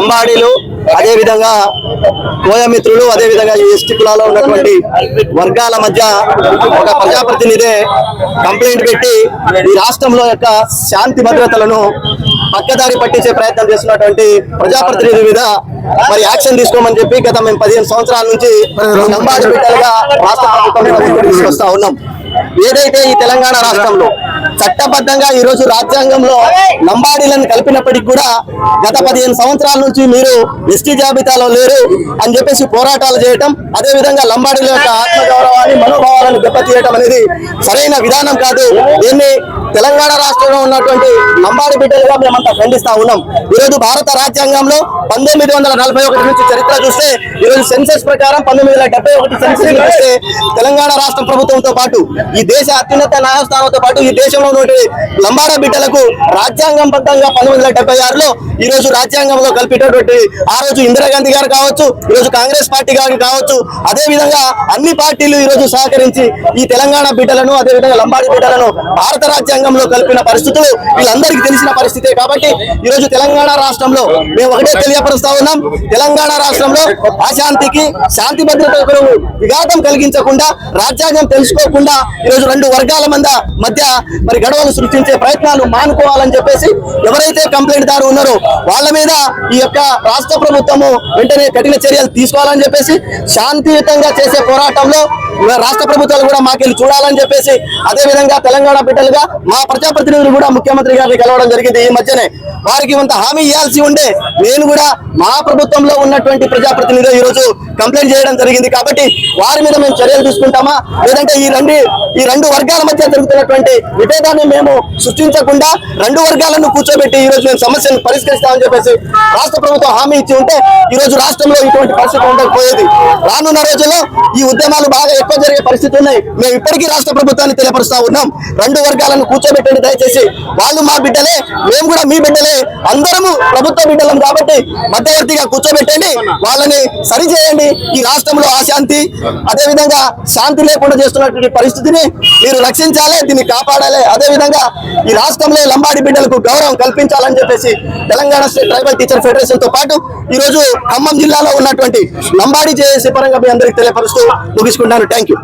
అంబాడీలు అదే విధంగా కోయమిత్రులు అదే విధంగా ఈ ఎస్టీ కులాలో ఉన్నటువంటి వర్గాల మధ్య ఒక ప్రజాప్రతినిధి కంప్లైంట్ పెట్టి ఈ రాష్ట్రంలో యొక్క శాంతి భద్రతలను పక్కదారి పట్టించే ప్రయత్నం చేస్తున్నటువంటి ప్రజాప్రతినిధి మీద మరి యాక్షన్ తీసుకోమని చెప్పి గత మేము పదిహేను సంవత్సరాల నుంచి లంబాడి బిడ్డలుగా రాష్ట్ర ప్రభుత్వం తీసుకొస్తా ఉన్నాం. ఏదైతే ఈ తెలంగాణ రాష్ట్రంలో చట్టబద్ధంగా ఈ రోజు రాజ్యాంగంలో లంబాడీలను కలిపినప్పటికీ కూడా గత పదిహేను సంవత్సరాల నుంచి మీరు ఎస్టీ జాబితాలో లేరు అని చెప్పేసి పోరాటాలు చేయటం అదే విధంగా లంబాడీల యొక్క ఆత్మగౌరవాన్ని మనోభావాలను దెబ్బతీయటం అనేది సరైన విధానం కాదు. దీన్ని తెలంగాణ రాష్ట్రంలో ఉన్నటువంటి లంబాడి బిడ్డలుగా మేమంతా ఖండిస్తా ఉన్నాం. ఈరోజు భారత రాజ్యాంగంలో పంతొమ్మిది వందల నలభై ఒకటి నుంచి చరిత్ర చూస్తే ఈరోజు సెన్సెస్ ప్రకారం పంతొమ్మిది వందల డెబ్బై ఒకటి సెన్సెస్ చూస్తే తెలంగాణ రాష్ట్ర ప్రభుత్వంతో పాటు ఈ దేశ అత్యున్నత న్యాయస్థానంతో పాటు ఈ దేశంలో లంబాడ బిడ్డలకు రాజ్యాంగం బద్దంగా పంతొమ్మిది వందల డెబ్బై ఆరులో ఈ రోజు రాజ్యాంగంలో కల్పించినటువంటి ఆ రోజు ఇందిరాగాంధీ గారు కావచ్చు ఈ రోజు కాంగ్రెస్ పార్టీ గారు కావచ్చు అదే విధంగా అన్ని పార్టీలు ఈ రోజు సహకరించి ఈ తెలంగాణ బిడ్డలను అదే విధంగా లంబాడి బిడ్డలను భారత రాజ్యాంగంలో కలిపిన పరిస్థితులు వీళ్ళందరికీ తెలిసిన పరిస్థితే కాబట్టి ఈ రోజు తెలంగాణ రాష్ట్రంలో మేము ఒకటే తెలియపరుస్తా ఉన్నాం. తెలంగాణ రాష్ట్రంలో అశాంతికి శాంతి భద్రతకు విఘాతం కలిగించకుండా రాజ్యాంగం తెలుసుకోకుండా ఈ రోజు రెండు వర్గాల మంద మధ్య మరి గడవలు సృష్టించే ప్రయత్నాలు మానుకోవాలని చెప్పేసి ఎవరైతే కంప్లైంట్ దారు ఉన్నారో వాళ్ళ మీద ఈ యొక్క రాష్ట్ర ప్రభుత్వము వెంటనే కఠిన చర్యలు తీసుకోవాలని చెప్పేసి శాంతియుతంగా చేసే పోరాటంలో రాష్ట్ర ప్రభుత్వాలు కూడా మాకెళ్ళి చూడాలని చెప్పేసి అదే విధంగా తెలంగాణ బిడ్డలుగా మా ప్రజాప్రతినిధులు కూడా ముఖ్యమంత్రి గారిని కలవడం జరిగింది. ఈ మధ్యనే వారికి కొంత హామీ ఇవ్వాల్సి ఉండే నేను కూడా మా ప్రభుత్వంలో ఉన్నటువంటి ప్రజాప్రతినిధులు ఈరోజు కంప్లైంట్ చేయడం జరిగింది. కాబట్టి వారి మీద మేము చర్యలు తీసుకుంటామా? లేదంటే ఈ రెండు ఈ రెండు వర్గాల మధ్య జరుగుతున్నటువంటి విభేదాన్ని మేము సృష్టించకుండా రెండు వర్గాలను కూర్చోబెట్టి ఈ రోజు మేము సమస్యను పరిష్కరిస్తామని చెప్పేసి రాష్ట్ర ప్రభుత్వం హామీ ఇచ్చి ఉంటే ఈ రోజు రాష్ట్రంలో ఇటువంటి పరిస్థితి ఉండకపోయేది. రానున్న రోజుల్లో ఈ ఉద్యమాలు బాగా తప్ప జరిగే పరిస్థితి ఉన్నాయి. మేము ఇప్పటికీ రాష్ట్ర ప్రభుత్వాన్ని తెలియపరుస్తా ఉన్నాం. రెండు వర్గాలను కూర్చోబెట్టండి దయచేసి. వాళ్ళు మా బిడ్డలే మేము కూడా మీ బిడ్డలే. అందరము ప్రభుత్వ బిడ్డలం కాబట్టి మధ్యవర్తిగా కూర్చోబెట్టండి. వాళ్ళని సరిచేయండి ఈ రాష్ట్రంలో అశాంతి అదే విధంగా శాంతి లేకుండా చేస్తున్నటువంటి పరిస్థితిని మీరు రక్షించాలి దీన్ని కాపాడాలి. అదే విధంగా ఈ రాష్ట్రంలో లంబాడి బిడ్డలకు గౌరవం కల్పించాలని చెప్పేసి తెలంగాణ స్టేట్ ట్రైబల్ టీచర్ ఫెడరేషన్తో పాటు ఈ రోజు ఖమ్మం జిల్లాలో ఉన్నటువంటి లంబాడి జేఏసీ పరంగా మీ అందరికి తెలియపరుస్తూ ముగించుకుంటాను. Thank you